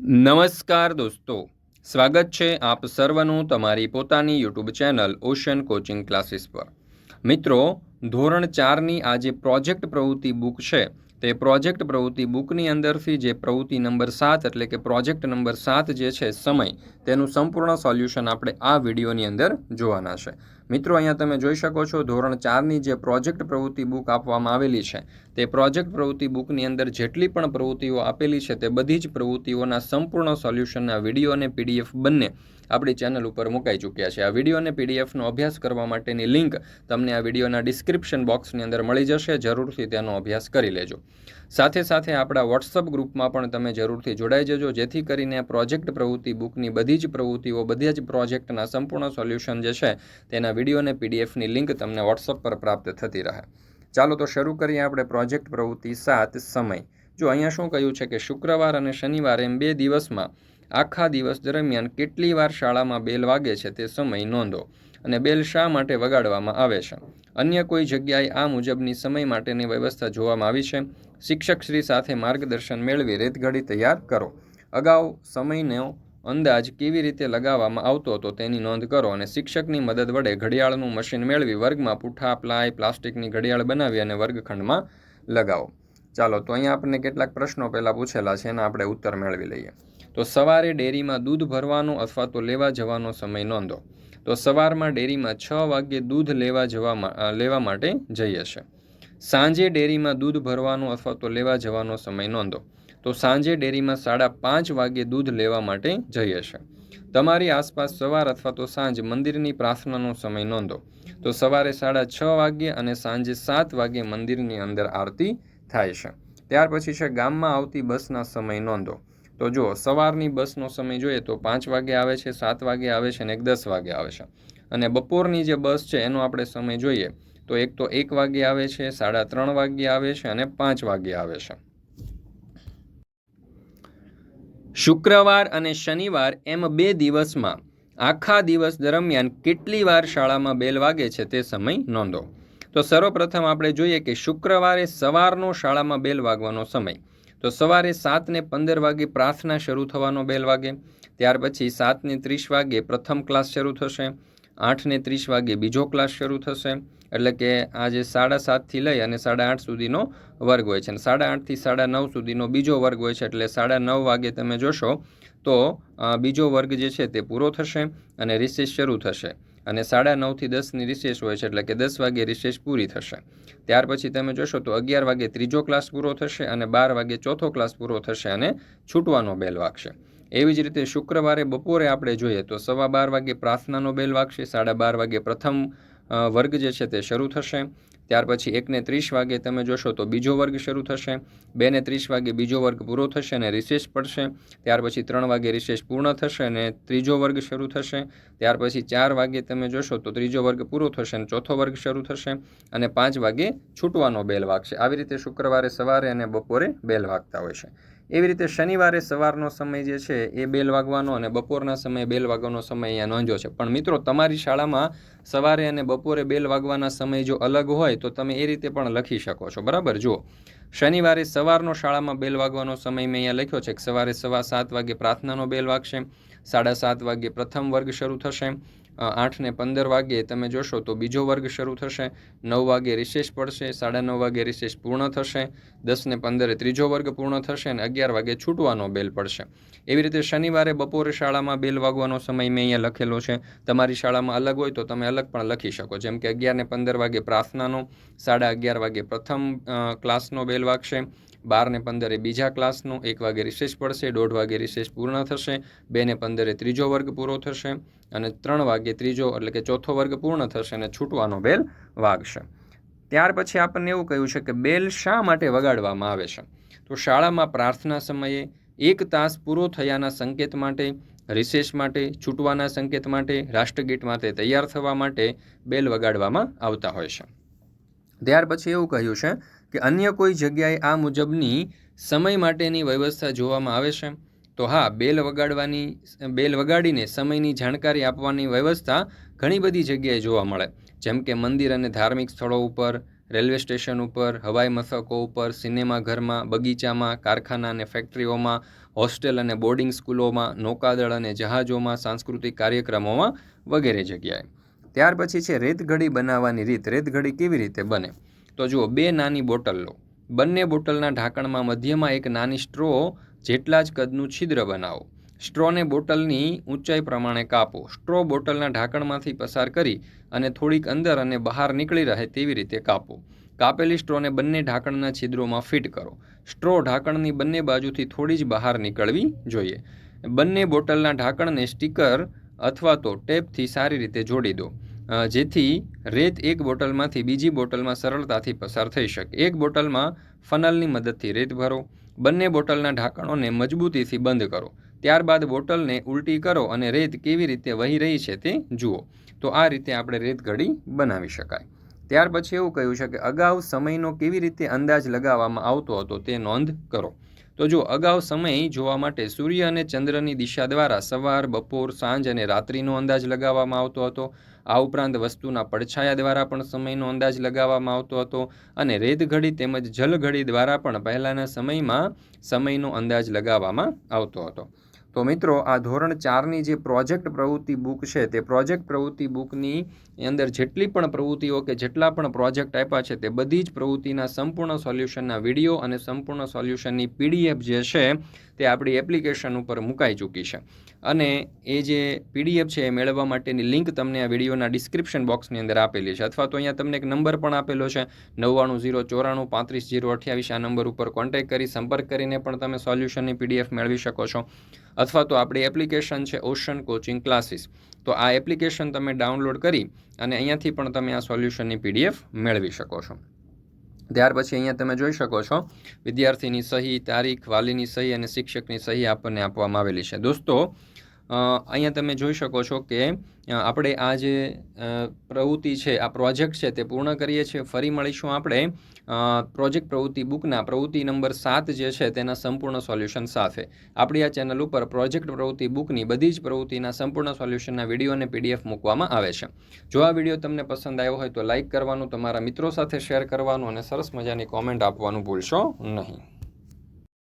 નમસ્કાર દોસ્તો. સ્વાગત છે આપ સર્વનું તમારી પોતાની YouTube channel ocean coaching classes પર. મિત્રો, ધોરણ ચારની આ જે પ્રોજેક્ટ પ્રવૃત્તિ બુક છે, તે પ્રોજેક્ટ પ્રવૃત્તિ બુકની અંદરથી જે પ્રવૃત્તિ નંબર સાત એટલે કે પ્રોજેક્ટ નંબર સાત જે છે સમય, તેનું સંપૂર્ણ સોલ્યુશન આપણે આ વિડીયોની અંદર જોવાના છે. મિત્રો, અહીંયા તમે જોઈ શકો છો, ધોરણ ચારની જે પ્રોજેક્ટ પ્રવૃત્તિ બુક આપવામાં આવેલી છે, તે પ્રોજેક્ટ પ્રવૃત્તિ બુકની અંદર જેટલી પણ પ્રવૃત્તિઓ આપેલી છે, તે બધી જ પ્રવૃત્તિઓના સંપૂર્ણ સોલ્યુશનના વીડિયો અને પીડીએફ બંને આપણી ચેનલ ઉપર મુકાઈ ચૂક્યા છે. આ વીડિયો અને પીડીએફનો અભ્યાસ કરવા માટેની લિંક તમને આ વિડીયોના ડિસ્ક્રિપ્શન બોક્સની અંદર મળી જશે, જરૂરથી તેનો અભ્યાસ કરી લેજો. સાથે સાથે આપણા વોટ્સઅપ ગ્રુપમાં પણ તમે જરૂરથી જોડાઈ જજો, જેથી કરીને પ્રોજેક્ટ પ્રવૃત્તિ બુકની બધી જ પ્રવૃત્તિઓ, બધા જ પ્રોજેક્ટના સંપૂર્ણ સોલ્યુશન જે છે, તેના વીડિયો અને પીડીએફની લિંક તમને વોટ્સઅપ પર પ્રાપ્ત થતી રહે. ચાલો તો શરૂ કરીએ આપણે પ્રોજેક્ટ પ્રવૃત્તિ સાત, સમય. જો અહીંયા શું કહ્યું છે કે શુક્રવાર અને શનિવાર એમ બે દિવસમાં આખા દિવસ દરમિયાન કેટલી વાર શાળામાં બેલ વાગે છે તે સમય નોંધો અને બેલ શા માટે વગાડવામાં આવે છે? અન્ય કોઈ જગ્યાએ આ મુજબની સમય માટેની વ્યવસ્થા જોવામાં આવી છે? શિક્ષકશ્રી સાથે માર્ગદર્શન મેળવી રેતઘડી તૈયાર કરો. અગાઉ સમયનો અંદાજ કેવી રીતે લગાવવામાં આવતો હતો તેની નોંધ કરો અને શિક્ષકની મદદ વડે ઘડિયાળનું મશીન મેળવી વર્ગમાં પૂઠા પ્લાય, પ્લાસ્ટિકની ઘડિયાળ બનાવી અને વર્ગખંડમાં લગાવો. ચાલો, તો અહીંયા આપણને કેટલાક પ્રશ્નો પહેલાં પૂછેલા છે એના આપણે ઉત્તર મેળવી લઈએ. તો સવારે ડેરીમાં દૂધ ભરવાનો અથવા તો લેવા જવાનો સમય નોંધો. તો સવારમાં ડેરીમાં છ વાગ્યે દૂધ લેવા જવા લેવા માટે જઈએ છે. સાંજે ડેરીમાં દૂધ ભરવાનો અથવા તો લેવા જવાનો સમય નોંધો. તો સાંજે ડેરીમાં સાડા પાંચ વાગ્યે દૂધ લેવા માટે જઈએ છે તમારી આસપાસ સવાર અથવા તો સાંજ મંદિરની પ્રાર્થનાનો સમય નોંધો. તો સવારે સાડા છ વાગ્યે અને સાંજે સાત વાગ્યે મંદિરની અંદર આરતી થાય છે. ત્યાર પછી છે ગામમાં આવતી બસના સમય નોંધો. તો જુઓ, સવારની બસનો સમય જોઈએ તો પાંચ વાગે આવે છે, સાત વાગે આવે છે અને એક દસ વાગે આવે છે. અને બપોરની જે બસ છે એનો આપણે સમય જોઈએ તો એક તો એક વાગે આવે છે, સાડા ત્રણ વાગે આવે છે અને પાંચ વાગે આવે છે. શુક્રવાર અને શનિવાર એમ બે દિવસમાં આખા દિવસ દરમિયાન કેટલી વાર શાળામાં બેલ વાગે છે તે સમય નોંધો. તો સર્વપ્રથમ આપણે જોઈએ કે શુક્રવારે સવારનો શાળામાં બેલ વાગવાનો સમય. તો સવારે સાતને પંદર વાગે પ્રાર્થના શરૂ થવાનો બેલ વાગે. ત્યાર પછી સાતને ત્રીસ વાગે પ્રથમ ક્લાસ શરૂ થશે. આઠને ત્રીસ વાગે બીજો ક્લાસ શરૂ થશે. એટલે કે આ જે સાડા સાતથી લઈ અને સાડા આઠ સુધીનો વર્ગ હોય છે. અને સાડા આઠથી સાડા નવ સુધીનો બીજો વર્ગ હોય છે, એટલે સાડા નવ વાગે તમે જોશો તો બીજો વર્ગ જે છે તે પૂરો થશે અને રિસેસ શરૂ થશે. અને સાડા નવથી દસની રિસેસ હોય છે, એટલે કે દસ વાગે રિસેસ પૂરી થશે. ત્યાર પછી તમે જોશો તો અગિયાર વાગે ત્રીજો ક્લાસ પૂરો થશે અને બાર વાગે ચોથો ક્લાસ પૂરો થશે અને છૂટવાનો બેલ વાગશે. એવી જ રીતે શુક્રવારે બપોરે આપણે જોઈએ તો સવા બાર વાગે પ્રાર્થનાનો બેલ વાગશે, સાડા બાર વાગે પ્રથમ વર્ગ જે છે તે શરૂ થશે. ત્યાર પછી એકને ત્રીસ વાગે તમે જોશો તો બીજો વર્ગ શરૂ થશે. બેને ત્રીસ વાગે બીજો વર્ગ પૂરો થશે અને રિસેસ પડશે. ત્યાર પછી ત્રણ વાગે રિસેસ પૂર્ણ થશે અને ત્રીજો વર્ગ શરૂ થશે. ત્યાર પછી ચાર વાગે તમે જોશો તો ત્રીજો વર્ગ પૂરો થશે અને ચોથો વર્ગ શરૂ થશે અને પાંચ વાગે છૂટવાનો બેલ વાગશે. આવી રીતે શુક્રવારે સવારે અને બપોરે બેલ વાગતા હોય છે. એવી રીતે શનિવારે સવારનો સમય જે છે એ બેલ વાગવાનો અને બપોરના સમયે બેલ વાગવાનો સમય અહીંયા નોંધ્યો છે. પણ મિત્રો, તમારી શાળામાં સવારે અને બપોરે બેલ વાગવાના સમય જો અલગ હોય, તો તમે એ રીતે પણ લખી શકો છો. બરાબર? જુઓ. શનિવારે સવારનો શાળામાં બેલ વાગવાનો સમય મેં અહીંયા લખ્યો છે કે સવારે સવા સાત વાગે પ્રાર્થનાનો બેલ વાગશે, સાડા સાત વાગે પ્રથમ વર્ગ શરૂ થશે આઠને પંદર વાગ્યે તમે જોશો તો બીજો વર્ગ શરૂ થશે. નવ વાગે રિસેસ પડશે, સાડા નવ વાગે રિસેસ પૂર્ણ થશે, દસને પંદરે ત્રીજો વર્ગ પૂર્ણ થશે અને અગિયાર વાગે છૂટવાનો બેલ પડશે. એવી રીતે શનિવારે બપોરે શાળામાં બેલ વાગવાનો સમય મેં અહીંયા લખેલો છે. તમારી શાળામાં અલગ હોય તો તમે અલગ પણ લખી શકો. જેમ કે અગિયારને પંદર વાગે પ્રાર્થનાનો, સાડા અગિયાર વાગે પ્રથમ ક્લાસનો બેલ વાગશે બાર ને પંદરે બીજા ક્લાસનો, એક વાગે રિસેસ પડશે, દોઢ વાગે રિસેસ પૂર્ણ થશે બે ને પંદરે ત્રીજો વર્ગ પૂરો થશે અને ત્રણ વાગે ત્રીજો, એટલે કે ચોથો વર્ગ પૂર્ણ થશે અને છૂટવાનો બેલ વાગશે. ત્યાર પછી આપણને એવું કહ્યું છે કે બેલ શા માટે વગાડવામાં આવે છે? તો શાળામાં પ્રાર્થના સમયે એક તાસ પૂરો થયાના સંકેત માટે રિસેસ માટે, છૂટવાના સંકેત માટે, રાષ્ટ્રગીત માટે તૈયાર થવા માટે બેલ વગાડવામાં આવતા હોય છે. ત્યાર પછી એવું કહ્યું છે કે અન્ય કોઈ જગ્યાએ આ મુજબની સમય માટેની વ્યવસ્થા જોવામાં આવે છે? તો હા, બેલ વગાડવાની, બેલ વગાડીને સમયની જાણકારી આપવાની વ્યવસ્થા ઘણી બધી જગ્યાએ જોવા મળે. જેમ કે મંદિર અને ધાર્મિક સ્થળો ઉપર, રેલવે સ્ટેશન ઉપર, હવાઈ મથકો ઉપર સિનેમાઘરમાં બગીચામાં, કારખાના અને ફેક્ટરીઓમાં, હોસ્ટેલ અને બોર્ડિંગ સ્કૂલોમાં, નૌકાદળ અને જહાજોમાં, સાંસ્કૃતિક કાર્યક્રમોમાં વગેરે જગ્યાએ. ત્યાર પછી છે રેતઘડી બનાવવાની રીત. રેતઘડી કેવી રીતે બને? તો જુઓ, બે નાની બોટલ લો. બંને બોટલના ઢાંકણમાં મધ્યમાં એક નાની સ્ટ્રો જેટલા જ કદનું છિદ્ર બનાવો. સ્ટ્રોને બોટલની ઊંચાઈ પ્રમાણે કાપો. સ્ટ્રો બોટલના ઢાંકણમાંથી પસાર કરી અને થોડીક અંદર અને બહાર નીકળી રહે તેવી રીતે કાપો. કાપેલી સ્ટ્રોને બંને ઢાંકણના છિદ્રોમાં ફિટ કરો. સ્ટ્રો ઢાંકણની બંને બાજુથી થોડી જ બહાર નીકળવી જોઈએ. બંને બોટલના ઢાંકણને સ્ટીકર અથવા તો ટેપથી સારી રીતે જોડી દો. જેથી રેત એક બોટલમાંથી બીજી બોટલમાં સરળતાથી પસાર થઈ શકે. એક બોટલમાં ફનલની મદદથી રેત ભરો. બંને બોટલના ઢાંકણોને મજબૂતીથી બંધ કરો. ત્યારબાદ બોટલને ઉલટી કરો અને રેત કેવી રીતે વહી રહી છે તે જુઓ. તો આ રીતે આપણે રેત ઘડી બનાવી શકાય. ત્યાર પછી એવું કહ્યું છે કે અગાઉ સમયનો કેવી રીતે અંદાજ લગાવવામાં આવતો હતો તે નોંધ કરો. તો જો અગાઉ સમય જોવા માટે સૂર્ય અને ચંદ્રની દિશા દ્વારા સવાર, બપોર, સાંજ અને રાત્રિનો અંદાજ લગાવવામાં આવતો હતો. આ ઉપરાંત વસ્તુના પડછાયા દ્વારા પણ સમયનો અંદાજ લગાવવામાં આવતો હતો અને રેતઘડી તેમજ જલઘડી દ્વારા પણ પહેલાંના સમયમાં સમયનો અંદાજ લગાવવામાં આવતો હતો. તો મિત્રો, આ ધોરણ ચારની જે પ્રોજેક્ટ પ્રવૃત્તિ બુક છે, તે પ્રોજેક્ટ પ્રવૃત્તિ બુકની અંદર જેટલી પણ પ્રવૃત્તિઓ કે જેટલા પણ પ્રોજેક્ટ આપ્યા છે, તે બધી જ પ્રવૃત્તિના સંપૂર્ણ સોલ્યુશનના વીડિયો અને સંપૂર્ણ સોલ્યુશનની પીડીએફ જે છે, તે આપણી એપ્લિકેશન ઉપર મુકાઈ ચૂકી છે. અને એ જે પીડીએફ છે, એ મેળવવા માટેની લિંક તમને આ વિડીયોના ડિસ્ક્રિપ્શન બોક્સની અંદર આપેલી છે. અથવા તો અહીંયા તમને એક નંબર પણ આપેલો છે, નવ્વાણું ઝીરો ચોરાણું પાંત્રીસ ઝીરો અઠ્યાવીસ. આ નંબર ઉપર કોન્ટેક્ટ કરી, સંપર્ક કરીને પણ તમે સોલ્યુશનની પીડીએફ મેળવી શકો છો. અથવા તો આપણી એપ્લિકેશન છે ઓશન કોચિંગ ક્લાસીસ તો આ એપ્લિકેશન તમે ડાઉનલોડ કરી અને અહીંયાથી પણ તમે આ સોલ્યુશનની પીડીએફ મેળવી શકો છો. ત્યાર પછી અહીંયા તમે જોઈ શકો છો, વિદ્યાર્થીની સહી, તારીખ, વાલીની સહી અને શિક્ષકની સહી આપણને આપવામાં આવેલી છે. દોસ્તો અહીંયા તમે જોઈ શકો છો કે આપણે આ જે પ્રવૃત્તિ છે, આ પ્રોજેક્ટ છે તે પૂર્ણ કરીએ છીએ. ફરી મળીશું આપણે પ્રોજેક્ટ પ્રવૃત્તિ બુકના પ્રવૃત્તિ નંબર સાત જે છે તેના સંપૂર્ણ સોલ્યુશન સાથે. આપણી આ ચેનલ ઉપર પ્રોજેક્ટ પ્રવૃત્તિ બુકની બધી જ પ્રવૃત્તિના સંપૂર્ણ સોલ્યુશનના વીડિયો અને પીડીએફ મૂકવામાં આવે છે. જો આ વીડિયો તમને પસંદ આવ્યો હોય તો લાઇક કરવાનું, તમારા મિત્રો સાથે શેર કરવાનું અને સરસ મજાની કોમેન્ટ આપવાનું ભૂલશો નહીં.